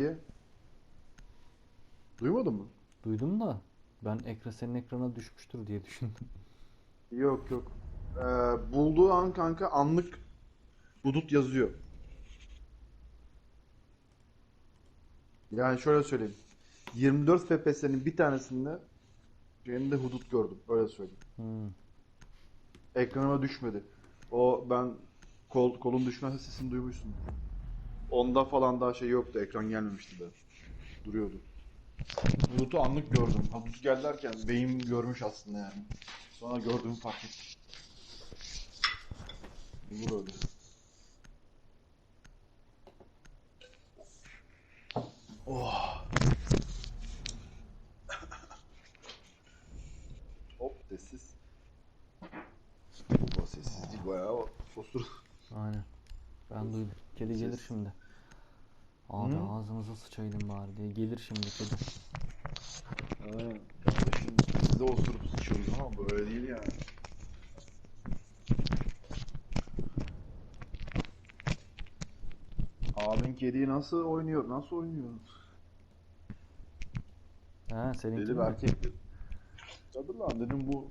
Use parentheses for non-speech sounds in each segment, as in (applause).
diye. Duymadın mı? Duydum da ben ekran senin ekrana düşmüştür diye düşündüm. Yok yok. Ee, bulduğu an kanka anlık hudut yazıyor. Yani şöyle söyleyeyim. 24 FPS'nin bir tanesinde benim de hudut gördüm. Öyle söyleyeyim. Hmm. Ekranıma düşmedi. O ben kol, kolun düşme sesini duymuşsun. Onda falan daha şey yoktu. Ekran gelmemişti de. Duruyordu. Bulut'u anlık gördüm. Hudut gel derken beyin görmüş aslında yani. Sonra gördüğümü fark ettim. Bu öyle. Oh. (laughs) Hop sessiz. Baba sessiz değil bayağı fosur. Aynen. Ben duydum. Kedi gelir şimdi. Abi Hı? ağzınıza sıçaydım bari diye. Gelir şimdi kedi. Aynen. Kardeşim biz de osurup sıçıyoruz ama böyle değil yani. Abin kediyi nasıl oynuyor? Nasıl oynuyor? He seninki Dedim mi? erkek. Tabii lan dedim bu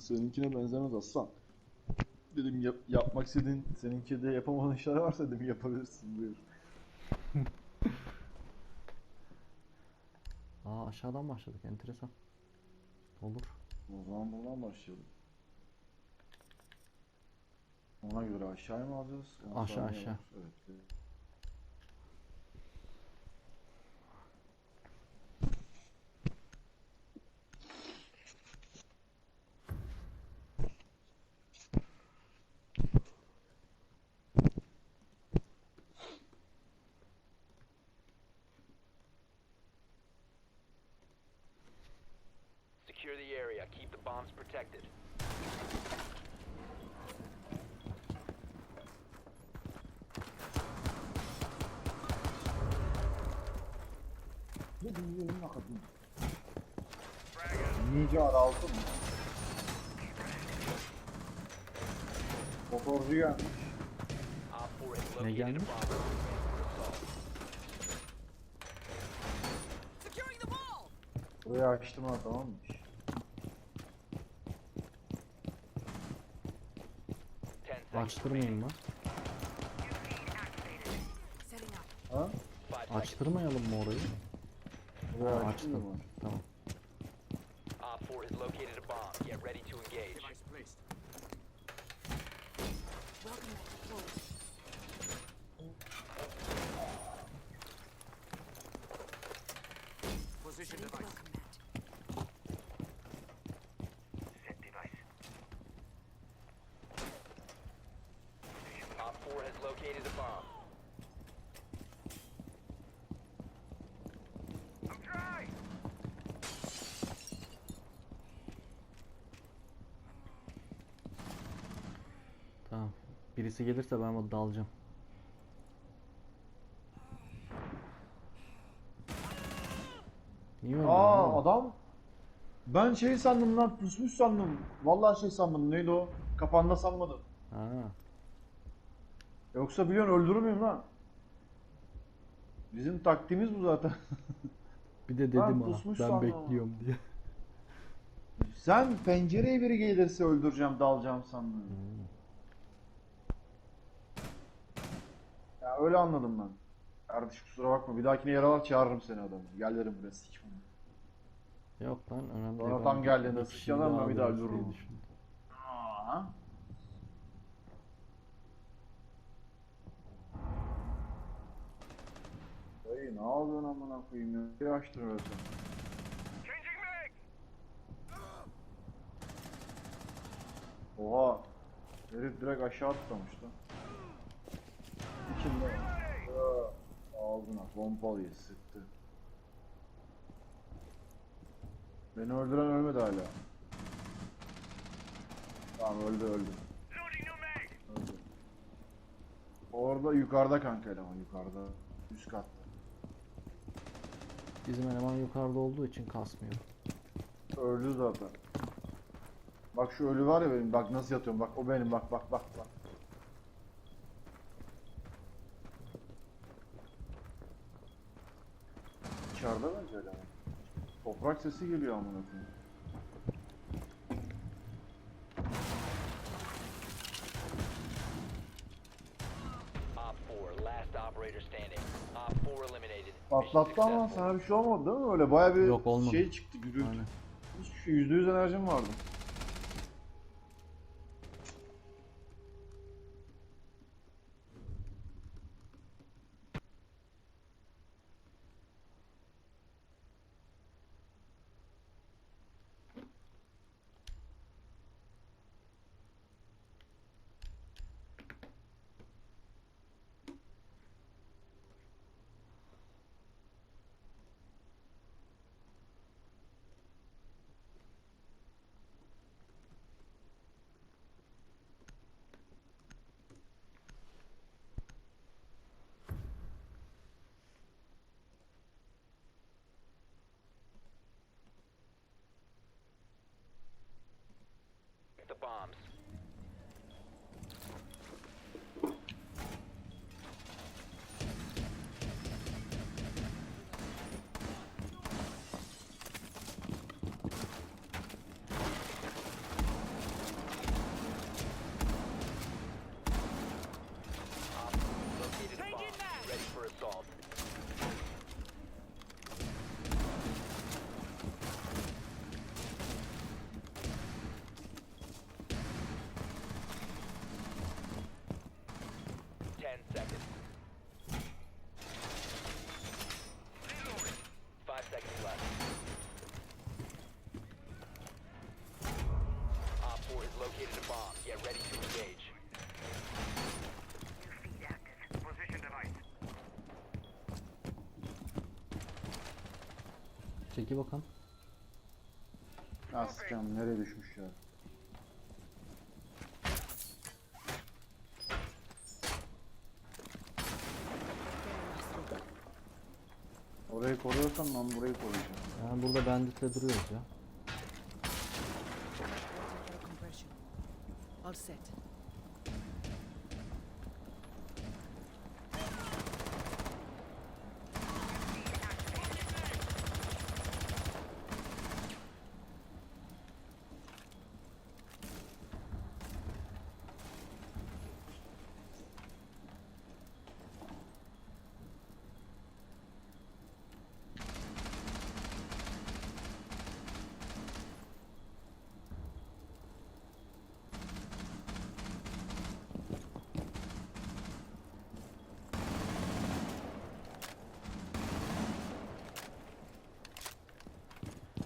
seninkine benzemez aslan. Dedim yap, yapmak istediğin senin kediye yapamadığın şeyler varsa dedim yapabilirsin buyur. Aa aşağıdan başladık. Enteresan. Olur. O zaman buradan başlayalım. Ona göre aşağıya mı alacağız? Ona Aşağı, sonra aşağı. Evet. evet. Secure the area. Keep the bombs protected. Nigar altın mı? Motorcu gelmiş. Op 4 has Ne gelmiş? Buraya açtım ha tamam mı? 10 seconds Açtırmayayım mı? Setting up. Ha? 5 seconds. Açtırmayalım mı orayı? Buraya Ha, açtım açtım. mı? Tamam. Op 4 has located a bomb. Get ready to engage. Position device. Welcome mat. Op 4 has located a bomb. Tamam. Birisi gelirse ben o dalacağım. Niye? Aa adam. Ben şey sandım lan pusmuş sandım. Vallahi şey sandım neydi o? Kafanda sanmadım. Ha. Yoksa biliyorsun öldürür müyüm lan? Bizim taktiğimiz bu zaten. (laughs) Bir de dedim pusmuş Ben sandım. bekliyorum diye. Sen pencereye biri gelirse öldüreceğim, dalacağım sandın. Ya öyle anladım ben. Kardeş kusura bakma. Bir dahakine yaralar çağırırım seni adamı. Gel derim buraya sik bunu. Yok lan önemli değil. tam Ben geldiğinde bir sıçralar kişiyi mı daha bir daha düşündüm. Aa. Dayı ne yapıyorsun amına koyayım ya? Bir açtırıyorsun. Oha. Herif direkt aşağı atlamış lan. İçinde. Ağzına pompalıyı sıktı. Beni öldüren ölmedi hala. Tamam öldü öldü. Öldü. Orada yukarıda kanka eleman yukarıda. Üst katta. Bizim eleman yukarıda olduğu için kasmıyor. Öldü zaten. Bak şu ölü var ya benim bak nasıl yatıyorum bak o benim bak bak bak bak. İçeride bence hala. Toprak sesi geliyor amına koyayım. Op 4, last operator standing. Op 4 eliminated. Mission Patlattı ama sana bir şey olmadı değil mi? Öyle baya bir Yok, olmadı. şey çıktı gürültü. Aynen. Hiçbir şey yüzde yüz enerjim vardı. Çeki bakalım. Sıçacağım nereye düşmüş ya. Orayı koruyorsan ben burayı koruyacağım. Yani burada banditle duruyoruz ya. All set.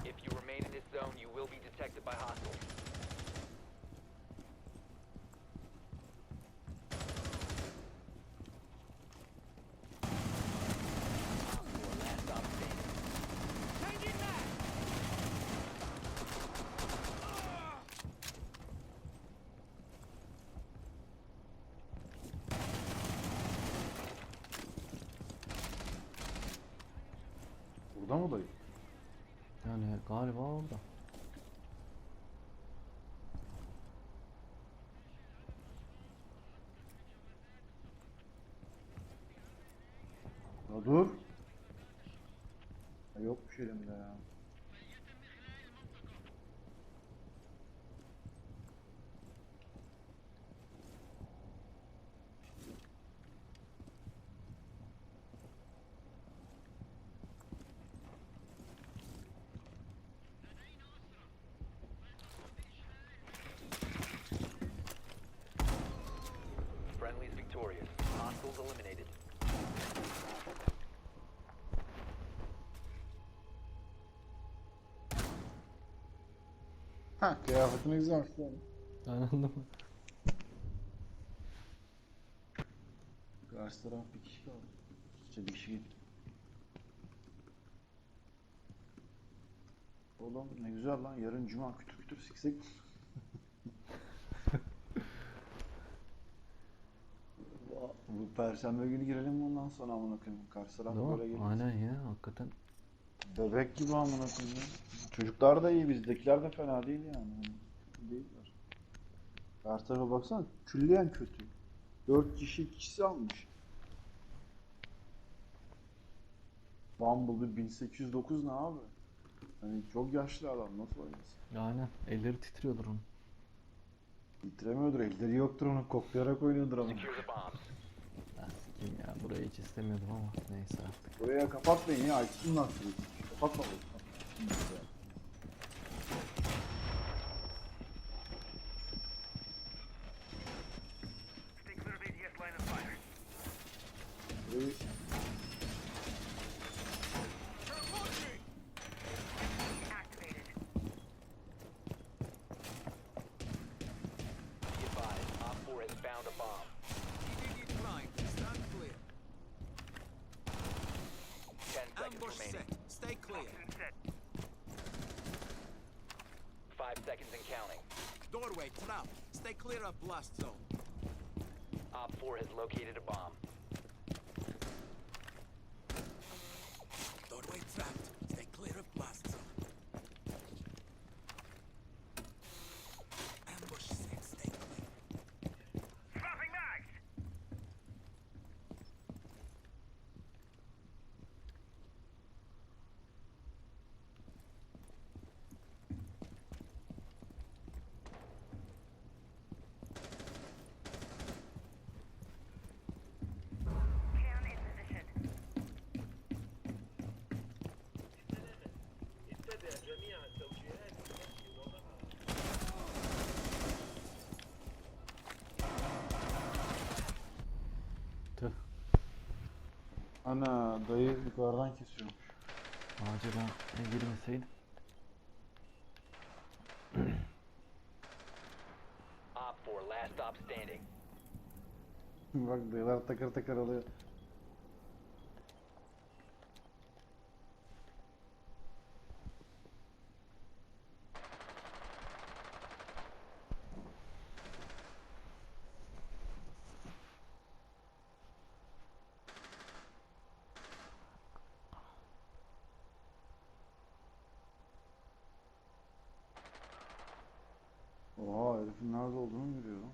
If you remain in this zone, you will be detected by hostiles. Op 4, last stop standing. Burada mı dayı? Yani galiba orada. Ya dur. Ya yokmuş elimde ya. Hostiles eliminated. Ha kıyafetini güzelmiş lan. Anladın mı? Karşı taraf bir kişi kaldı. İşte bir kişi gitti. Oğlum ne güzel lan yarın cuma kütür kütür siksek. Va- Bu perşembe günü girelim ondan sonra amına koyayım. Karşı taraf Değil böyle gelir. Aynen ya hakikaten. Bebek gibi amına koyayım. ya. Çocuklar da iyi bizdekiler de fena değil yani. Hani Değiller. Karşı tarafa baksana külliyen kötü. Dört kişi kişisi almış. Bumblebee 1809 ne abi? Hani çok yaşlı adam nasıl oynasın? Aynen. Elleri titriyordur onun. Bitiremiyordur elleri yoktur onun koklayarak oynuyordur ama. Secure the bombs. Sikeyim ya. Burayı hiç istemiyordum ama neyse artık. Buraya kapatmayın ya açsınlar. Kapatma bu. Doorway trap. Stay clear of blast zone. Op 4 has located a bomb. Ana dayı yukarıdan kesiyormuş. Acaba ne girmeseydim. Op 4, last stop standing. Bak dayılar takır takır alıyor. Oha herifin nerede olduğunu biliyor lan.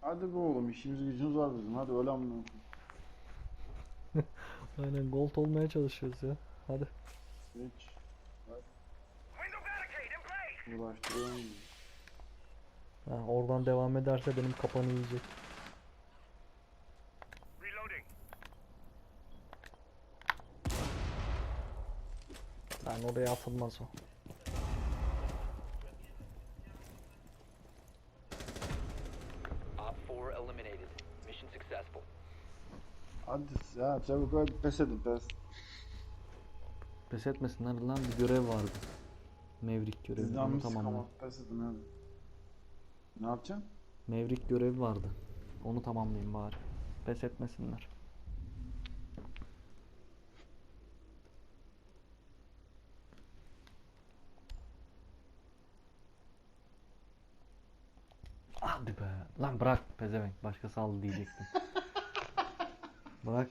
Hadi be oğlum işimiz gücümüz var bizim hadi öyle amına. (laughs) Aynen gold olmaya çalışıyoruz ya. Hadi. Geç. Uğraştırıyorum. bizi. Ha, oradan devam ederse benim kapanı yiyecek. Lan oraya atılmaz o. Op 4 eliminated. Mission successful. Hadi ya çabuk hadi pes edin pes. Pes etmesinler lan bir görev vardı. Mevrik görevi. Onu tamamla. pes edin hadi. Ne yapacaksın? Mevrik görevi vardı. Onu tamamlayayım bari. Pes etmesinler. Hadi be. Lan bırak pezevenk. Başkası aldı diyecektim. (laughs) bırak.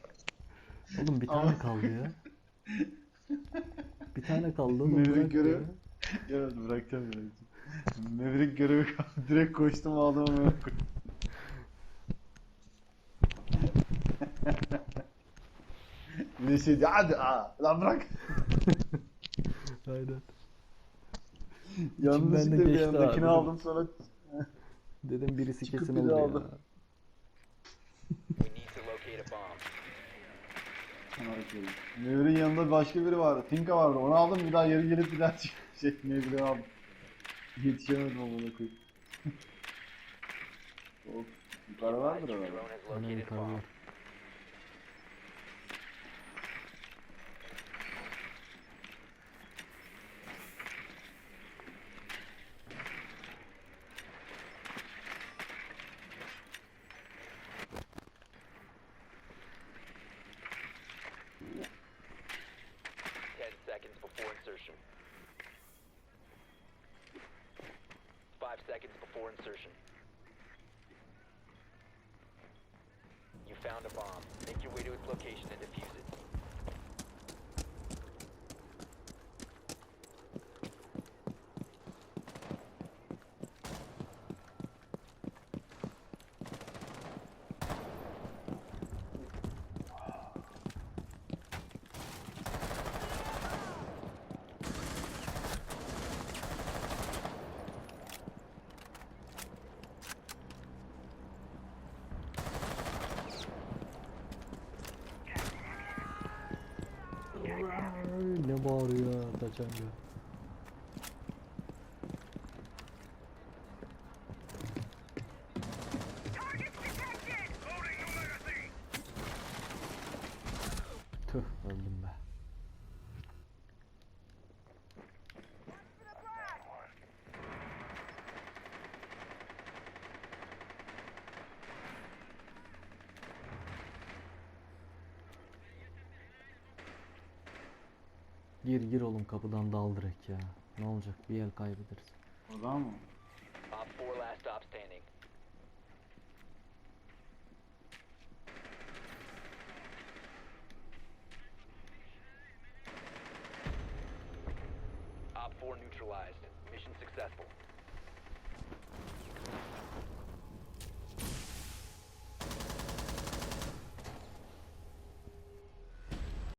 Oğlum bir tane Ama- kaldı ya. Bir tane kaldı oğlum. Mevrik görev. ya. Evet bırakacağım bırakacağım. Mevrik görevi kaldı. Direkt koştum aldım onu. (laughs) Bir de şey diyor hadi aa lan bırak. (laughs) Aynen. Yanlışlıkla bir abi. aldım sonra Dedim birisi Çıkıp kesin bir de alır ya. aldı. We need to locate a bomb. Mevrin yanında başka biri vardı. Tinka vardı. Onu aldım bir daha geri gelip bir daha çık- (laughs) şey Mevrin'i aldım. Yetişemedim amına koyayım. (laughs) of. Yukarı vardır herhalde. Aynen yukarı var. Before insertion. ne bağırıyor kaçan ya. Gir gir oğlum kapıdan dal direkt ya. Ne olacak bir el kaybederiz. Adam mı?